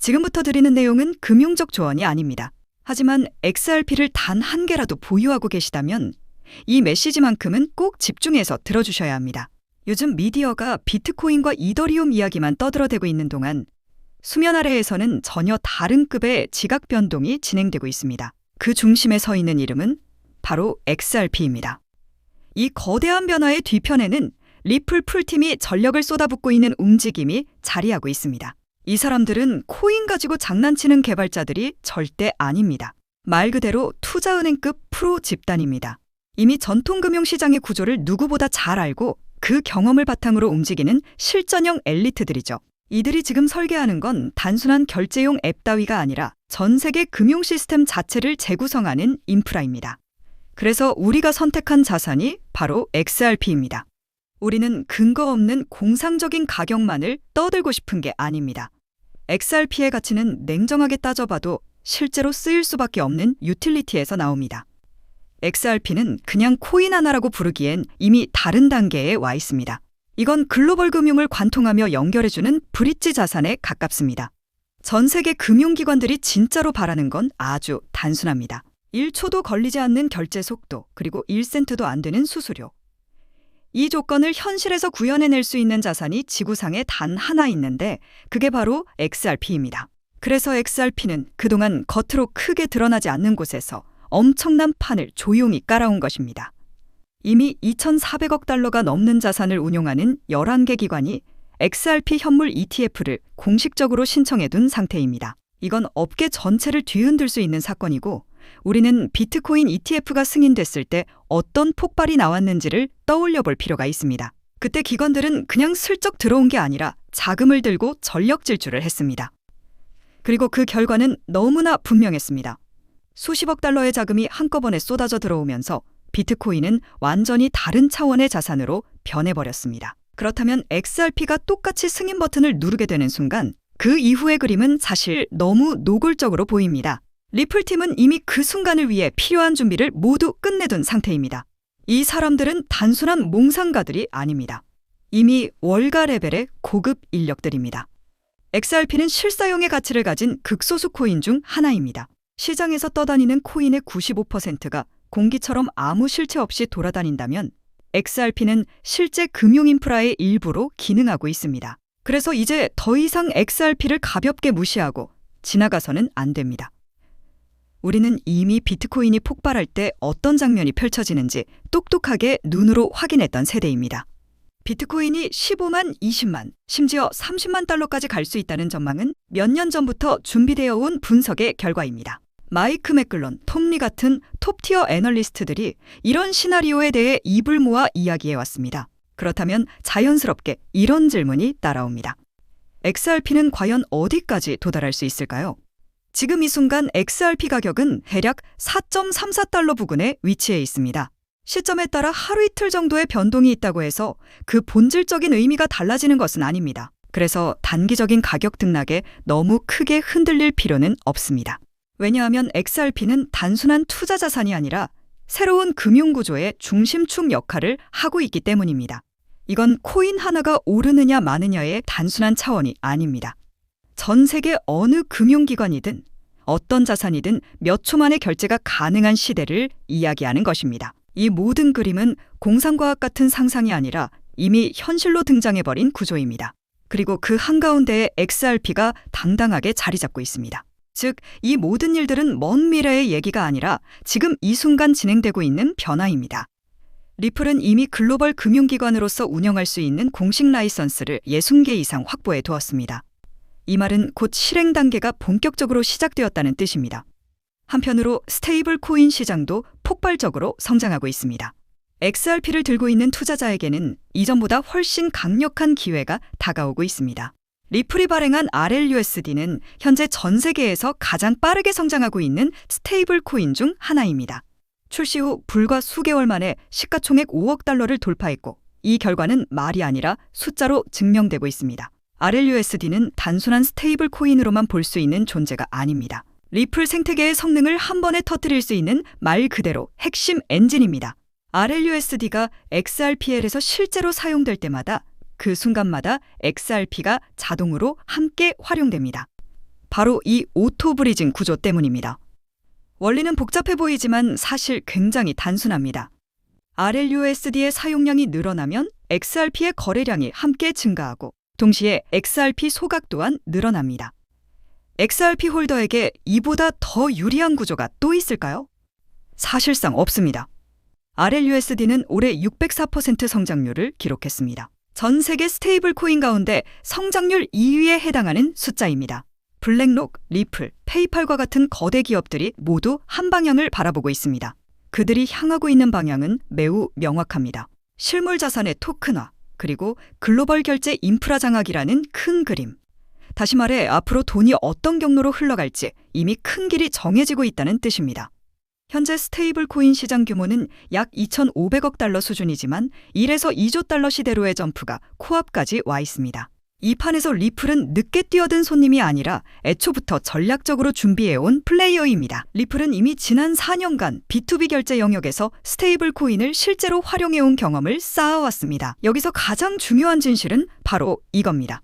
지금부터 드리는 내용은 금융적 조언이 아닙니다. 하지만 XRP를 단 한 개라도 보유하고 계시다면 이 메시지만큼은 꼭 집중해서 들어주셔야 합니다. 요즘 미디어가 비트코인과 이더리움 이야기만 떠들어대고 있는 동안 수면 아래에서는 전혀 다른 급의 지각 변동이 진행되고 있습니다. 그 중심에 서 있는 이름은 바로 XRP입니다. 이 거대한 변화의 뒤편에는 리플 풀팀이 전력을 쏟아붓고 있는 움직임이 자리하고 있습니다. 이 사람들은 코인 가지고 장난치는 개발자들이 절대 아닙니다. 말 그대로 투자은행급 프로 집단입니다. 이미 전통 금융시장의 구조를 누구보다 잘 알고 그 경험을 바탕으로 움직이는 실전형 엘리트들이죠. 이들이 지금 설계하는 건 단순한 결제용 앱 따위가 아니라 전 세계 금융 시스템 자체를 재구성하는 인프라입니다. 그래서 우리가 선택한 자산이 바로 XRP입니다. 우리는 근거 없는 공상적인 가격만을 떠들고 싶은 게 아닙니다. XRP의 가치는 냉정하게 따져봐도 실제로 쓰일 수밖에 없는 유틸리티에서 나옵니다. XRP는 그냥 코인 하나라고 부르기엔 이미 다른 단계에 와 있습니다. 이건 글로벌 금융을 관통하며 연결해주는 브릿지 자산에 가깝습니다. 전 세계 금융기관들이 진짜로 바라는 건 아주 단순합니다. 1초도 걸리지 않는 결제 속도, 그리고 1센트도 안 되는 수수료. 이 조건을 현실에서 구현해낼 수 있는 자산이 지구상에 단 하나 있는데 그게 바로 XRP입니다. 그래서 XRP는 그동안 겉으로 크게 드러나지 않는 곳에서 엄청난 판을 조용히 깔아온 것입니다. 이미 2,400억 달러가 넘는 자산을 운용하는 11개 기관이 XRP 현물 ETF를 공식적으로 신청해 둔 상태입니다. 이건 업계 전체를 뒤흔들 수 있는 사건이고 우리는 비트코인 ETF가 승인됐을 때 어떤 폭발이 나왔는지를 떠올려 볼 필요가 있습니다. 그때 기관들은 그냥 슬쩍 들어온 게 아니라 자금을 들고 전력 질주를 했습니다. 그리고 그 결과는 너무나 분명했습니다. 수십억 달러의 자금이 한꺼번에 쏟아져 들어오면서 비트코인은 완전히 다른 차원의 자산으로 변해버렸습니다. 그렇다면 XRP가 똑같이 승인 버튼을 누르게 되는 순간 그 이후의 그림은 사실 너무 노골적으로 보입니다. 리플팀은 이미 그 순간을 위해 필요한 준비를 모두 끝내둔 상태입니다. 이 사람들은 단순한 몽상가들이 아닙니다. 이미 월가 레벨의 고급 인력들입니다. XRP는 실사용의 가치를 가진 극소수 코인 중 하나입니다. 시장에서 떠다니는 코인의 95%가 공기처럼 아무 실체 없이 돌아다닌다면 XRP는 실제 금융 인프라의 일부로 기능하고 있습니다. 그래서 이제 더 이상 XRP를 가볍게 무시하고 지나가서는 안 됩니다. 우리는 이미 비트코인이 폭발할 때 어떤 장면이 펼쳐지는지 똑똑하게 눈으로 확인했던 세대입니다. 비트코인이 15만, 20만, 심지어 30만 달러까지 갈 수 있다는 전망은 몇 년 전부터 준비되어 온 분석의 결과입니다. 마이크 맥글론, 톰리 같은 톱티어 애널리스트들이 이런 시나리오에 대해 입을 모아 이야기해 왔습니다. 그렇다면 자연스럽게 이런 질문이 따라옵니다. XRP는 과연 어디까지 도달할 수 있을까요? 지금 이 순간 XRP 가격은 대략 4.34달러 부근에 위치해 있습니다. 시점에 따라 하루 이틀 정도의 변동이 있다고 해서 그 본질적인 의미가 달라지는 것은 아닙니다. 그래서 단기적인 가격 등락에 너무 크게 흔들릴 필요는 없습니다. 왜냐하면 XRP는 단순한 투자 자산이 아니라 새로운 금융 구조의 중심축 역할을 하고 있기 때문입니다. 이건 코인 하나가 오르느냐 마느냐의 단순한 차원이 아닙니다. 전 세계 어느 금융기관이든 어떤 자산이든 몇 초 만에 결제가 가능한 시대를 이야기하는 것입니다. 이 모든 그림은 공상과학 같은 상상이 아니라 이미 현실로 등장해버린 구조입니다. 그리고 그 한가운데에 XRP가 당당하게 자리 잡고 있습니다. 즉, 이 모든 일들은 먼 미래의 얘기가 아니라 지금 이 순간 진행되고 있는 변화입니다. 리플은 이미 글로벌 금융기관으로서 운영할 수 있는 공식 라이선스를 60개 이상 확보해 두었습니다. 이 말은 곧 실행 단계가 본격적으로 시작되었다는 뜻입니다. 한편으로 스테이블 코인 시장도 폭발적으로 성장하고 있습니다. XRP를 들고 있는 투자자에게는 이전보다 훨씬 강력한 기회가 다가오고 있습니다. 리플이 발행한 RLUSD는 현재 전 세계에서 가장 빠르게 성장하고 있는 스테이블 코인 중 하나입니다. 출시 후 불과 수개월 만에 시가총액 5억 달러를 돌파했고 이 결과는 말이 아니라 숫자로 증명되고 있습니다. RLUSD는 단순한 스테이블 코인으로만 볼 수 있는 존재가 아닙니다. 리플 생태계의 성능을 한 번에 터뜨릴 수 있는 말 그대로 핵심 엔진입니다. RLUSD가 XRPL에서 실제로 사용될 때마다 그 순간마다 XRP가 자동으로 함께 활용됩니다. 바로 이 오토 브리징 구조 때문입니다. 원리는 복잡해 보이지만 사실 굉장히 단순합니다. RLUSD의 사용량이 늘어나면 XRP의 거래량이 함께 증가하고 동시에 XRP 소각 또한 늘어납니다. XRP 홀더에게 이보다 더 유리한 구조가 또 있을까요? 사실상 없습니다. RLUSD는 올해 604% 성장률을 기록했습니다. 전 세계 스테이블 코인 가운데 성장률 2위에 해당하는 숫자입니다. 블랙록, 리플, 페이팔과 같은 거대 기업들이 모두 한 방향을 바라보고 있습니다. 그들이 향하고 있는 방향은 매우 명확합니다. 실물 자산의 토큰화, 그리고 글로벌 결제 인프라 장악이라는 큰 그림. 다시 말해 앞으로 돈이 어떤 경로로 흘러갈지 이미 큰 길이 정해지고 있다는 뜻입니다. 현재 스테이블 코인 시장 규모는 약 2,500억 달러 수준이지만 1에서 2조 달러 시대로의 점프가 코앞까지 와 있습니다. 이 판에서 리플은 늦게 뛰어든 손님이 아니라 애초부터 전략적으로 준비해온 플레이어입니다. 리플은 이미 지난 4년간 B2B 결제 영역에서 스테이블 코인을 실제로 활용해온 경험을 쌓아왔습니다. 여기서 가장 중요한 진실은 바로 이겁니다.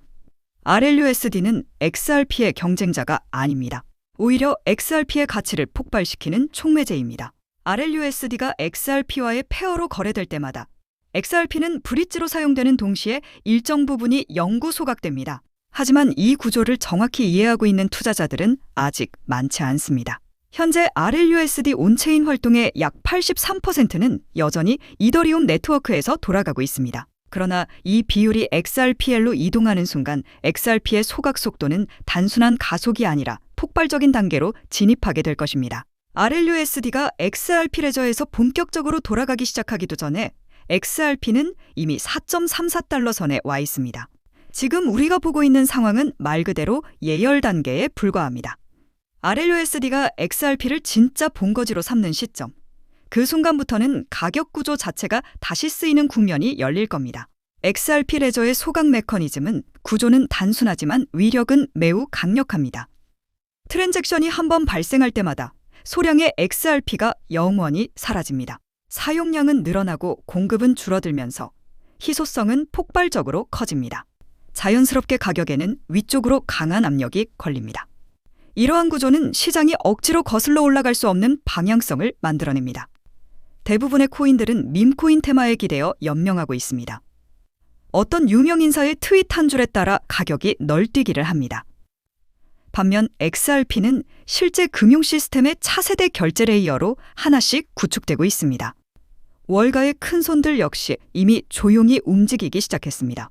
RLUSD는 XRP의 경쟁자가 아닙니다. 오히려 XRP의 가치를 폭발시키는 촉매제입니다. RLUSD가 XRP와의 페어로 거래될 때마다 XRP는 브릿지로 사용되는 동시에 일정 부분이 영구 소각됩니다. 하지만 이 구조를 정확히 이해하고 있는 투자자들은 아직 많지 않습니다. 현재 RLUSD 온체인 활동의 약 83%는 여전히 이더리움 네트워크에서 돌아가고 있습니다. 그러나 이 비율이 XRPL로 이동하는 순간 XRP의 소각 속도는 단순한 가속이 아니라 폭발적인 단계로 진입하게 될 것입니다. RLUSD가 XRP 레저에서 본격적으로 돌아가기 시작하기도 전에 XRP는 이미 4.34달러 선에 와 있습니다. 지금 우리가 보고 있는 상황은 말 그대로 예열 단계에 불과합니다. RLUSD가 XRP를 진짜 본거지로 삼는 시점. 그 순간부터는 가격 구조 자체가 다시 쓰이는 국면이 열릴 겁니다. XRP 레저의 소각 메커니즘은 구조는 단순하지만 위력은 매우 강력합니다. 트랜잭션이 한 번 발생할 때마다 소량의 XRP가 영원히 사라집니다. 사용량은 늘어나고 공급은 줄어들면서 희소성은 폭발적으로 커집니다. 자연스럽게 가격에는 위쪽으로 강한 압력이 걸립니다. 이러한 구조는 시장이 억지로 거슬러 올라갈 수 없는 방향성을 만들어냅니다. 대부분의 코인들은 밈코인 테마에 기대어 연명하고 있습니다. 어떤 유명 인사의 트윗 한 줄에 따라 가격이 널뛰기를 합니다. 반면 XRP는 실제 금융 시스템의 차세대 결제 레이어로 하나씩 구축되고 있습니다. 월가의 큰 손들 역시 이미 조용히 움직이기 시작했습니다.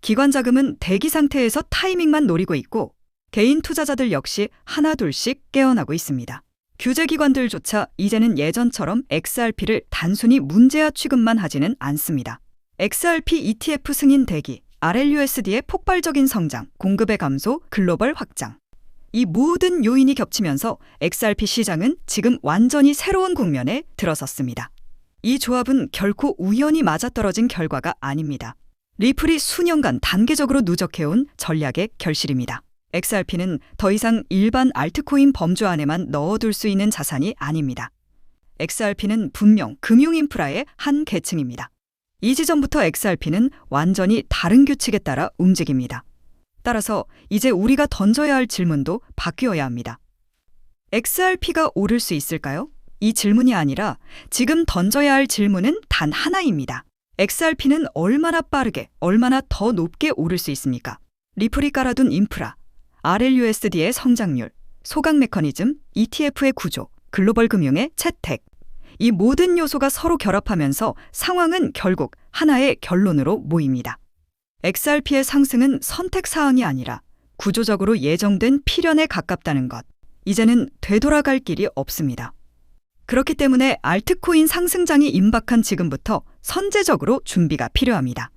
기관 자금은 대기 상태에서 타이밍만 노리고 있고 개인 투자자들 역시 하나둘씩 깨어나고 있습니다. 규제기관들조차 이제는 예전처럼 XRP를 단순히 문제화 취급만 하지는 않습니다. XRP ETF 승인 대기, RLUSD의 폭발적인 성장, 공급의 감소, 글로벌 확장. 이 모든 요인이 겹치면서 XRP 시장은 지금 완전히 새로운 국면에 들어섰습니다. 이 조합은 결코 우연히 맞아떨어진 결과가 아닙니다. 리플이 수년간 단계적으로 누적해온 전략의 결실입니다. XRP는 더 이상 일반 알트코인 범주 안에만 넣어둘 수 있는 자산이 아닙니다. XRP는 분명 금융 인프라의 한 계층입니다. 이 지점부터 XRP는 완전히 다른 규칙에 따라 움직입니다. 따라서 이제 우리가 던져야 할 질문도 바뀌어야 합니다. XRP가 오를 수 있을까요? 이 질문이 아니라 지금 던져야 할 질문은 단 하나입니다. XRP는 얼마나 빠르게, 얼마나 더 높게 오를 수 있습니까? 리플이 깔아둔 인프라, RLUSD의 성장률, 소각 메커니즘, ETF의 구조, 글로벌 금융의 채택. 이 모든 요소가 서로 결합하면서 상황은 결국 하나의 결론으로 모입니다. XRP의 상승은 선택 사항이 아니라 구조적으로 예정된 필연에 가깝다는 것. 이제는 되돌아갈 길이 없습니다. 그렇기 때문에 알트코인 상승장이 임박한 지금부터 선제적으로 준비가 필요합니다.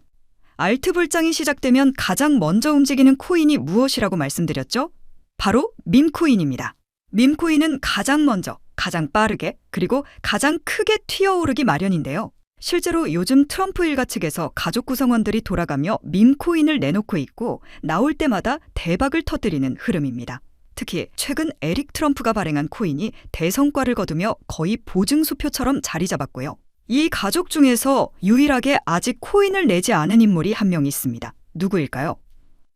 알트 불장이 시작되면 가장 먼저 움직이는 코인이 무엇이라고 말씀드렸죠? 바로 밈코인입니다. 밈코인은 가장 먼저, 가장 빠르게, 그리고 가장 크게 튀어오르기 마련인데요. 실제로 요즘 트럼프 일가 측에서 가족 구성원들이 돌아가며 밈코인을 내놓고 있고 나올 때마다 대박을 터뜨리는 흐름입니다. 특히 최근 에릭 트럼프가 발행한 코인이 대성과를 거두며 거의 보증수표처럼 자리 잡았고요. 이 가족 중에서 유일하게 아직 코인을 내지 않은 인물이 한 명 있습니다. 누구일까요?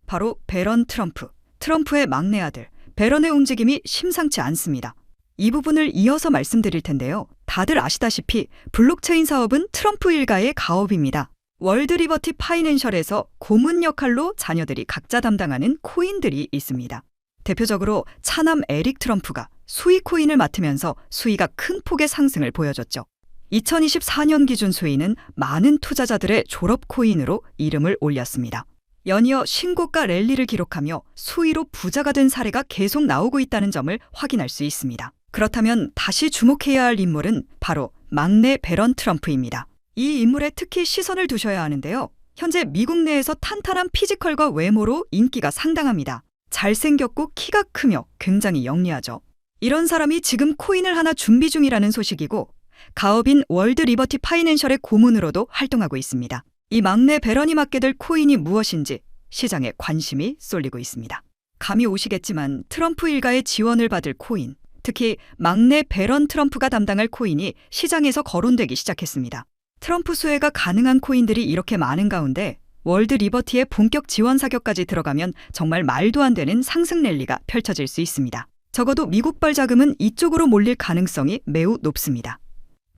바로 베런 트럼프, 트럼프의 막내 아들, 배런의 움직임이 심상치 않습니다. 이 부분을 이어서 말씀드릴 텐데요. 다들 아시다시피 블록체인 사업은 트럼프 일가의 가업입니다. 월드 리버티 파이낸셜에서 고문 역할로 자녀들이 각자 담당하는 코인들이 있습니다. 대표적으로 차남 에릭 트럼프가 수익 코인을 맡으면서 수위가 큰 폭의 상승을 보여줬죠. 2024년 기준 수위는 많은 투자자들의 졸업 코인으로 이름을 올렸습니다. 연이어 신고가 랠리를 기록하며 수위로 부자가 된 사례가 계속 나오고 있다는 점을 확인할 수 있습니다. 그렇다면 다시 주목해야 할 인물은 바로 막내 베런 트럼프입니다. 이 인물에 특히 시선을 두셔야 하는데요. 현재 미국 내에서 탄탄한 피지컬과 외모로 인기가 상당합니다. 잘생겼고 키가 크며 굉장히 영리하죠. 이런 사람이 지금 코인을 하나 준비 중이라는 소식이고 가업인 월드 리버티 파이낸셜의 고문으로도 활동하고 있습니다. 이 막내 베런이 맡게 될 코인이 무엇인지 시장에 관심이 쏠리고 있습니다. 감이 오시겠지만 트럼프 일가의 지원을 받을 코인, 특히 막내 베런 트럼프가 담당할 코인이 시장에서 거론되기 시작했습니다. 트럼프 수혜가 가능한 코인들이 이렇게 많은 가운데 월드 리버티의 본격 지원 사격까지 들어가면 정말 말도 안 되는 상승 랠리가 펼쳐질 수 있습니다. 적어도 미국발 자금은 이쪽으로 몰릴 가능성이 매우 높습니다.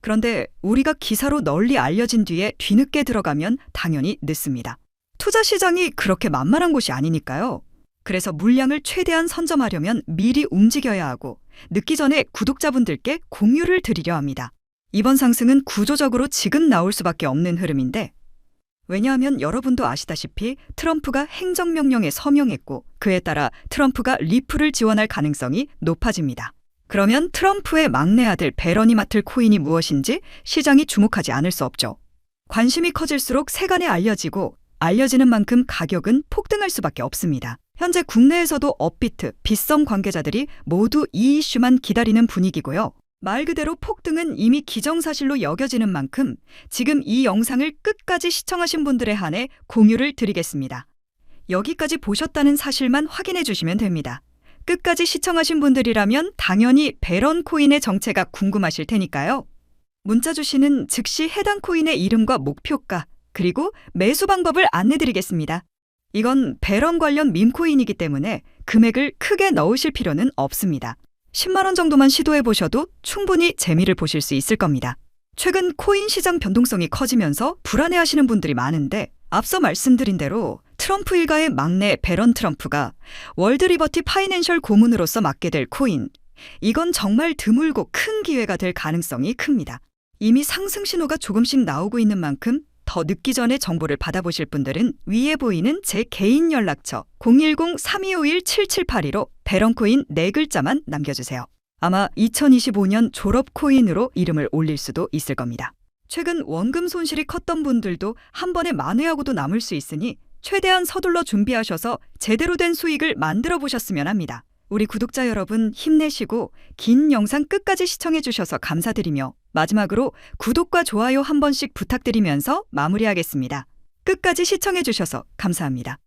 그런데 우리가 기사로 널리 알려진 뒤에 뒤늦게 들어가면 당연히 늦습니다. 투자 시장이 그렇게 만만한 곳이 아니니까요. 그래서 물량을 최대한 선점하려면 미리 움직여야 하고 늦기 전에 구독자분들께 공유를 드리려 합니다. 이번 상승은 구조적으로 지금 나올 수밖에 없는 흐름인데 왜냐하면 여러분도 아시다시피 트럼프가 행정명령에 서명했고 그에 따라 트럼프가 리플을 지원할 가능성이 높아집니다. 그러면 트럼프의 막내 아들 베런이 맡을 코인이 무엇인지 시장이 주목하지 않을 수 없죠. 관심이 커질수록 세간에 알려지고 알려지는 만큼 가격은 폭등할 수밖에 없습니다. 현재 국내에서도 업비트, 빗썸 관계자들이 모두 이 이슈만 기다리는 분위기고요. 말 그대로 폭등은 이미 기정사실로 여겨지는 만큼 지금 이 영상을 끝까지 시청하신 분들에 한해 공유를 드리겠습니다. 여기까지 보셨다는 사실만 확인해 주시면 됩니다. 끝까지 시청하신 분들이라면 당연히 베런 코인의 정체가 궁금하실 테니까요. 문자 주시는 즉시 해당 코인의 이름과 목표가 그리고 매수 방법을 안내 드리겠습니다. 이건 베런 관련 밈코인이기 때문에 금액을 크게 넣으실 필요는 없습니다. 10만 원 정도만 시도해 보셔도 충분히 재미를 보실 수 있을 겁니다. 최근 코인 시장 변동성이 커지면서 불안해 하시는 분들이 많은데 앞서 말씀드린 대로 트럼프 일가의 막내 베런 트럼프가 월드 리버티 파이낸셜 고문으로서 맡게 될 코인. 이건 정말 드물고 큰 기회가 될 가능성이 큽니다. 이미 상승 신호가 조금씩 나오고 있는 만큼 더 늦기 전에 정보를 받아보실 분들은 위에 보이는 제 개인 연락처 010-3251-7782로 베런코인 4글자만 남겨주세요. 아마 2025년 졸업 코인으로 이름을 올릴 수도 있을 겁니다. 최근 원금 손실이 컸던 분들도 한 번에 만회하고도 남을 수 있으니 최대한 서둘러 준비하셔서 제대로 된 수익을 만들어 보셨으면 합니다. 우리 구독자 여러분 힘내시고 긴 영상 끝까지 시청해 주셔서 감사드리며 마지막으로 구독과 좋아요 한 번씩 부탁드리면서 마무리하겠습니다. 끝까지 시청해 주셔서 감사합니다.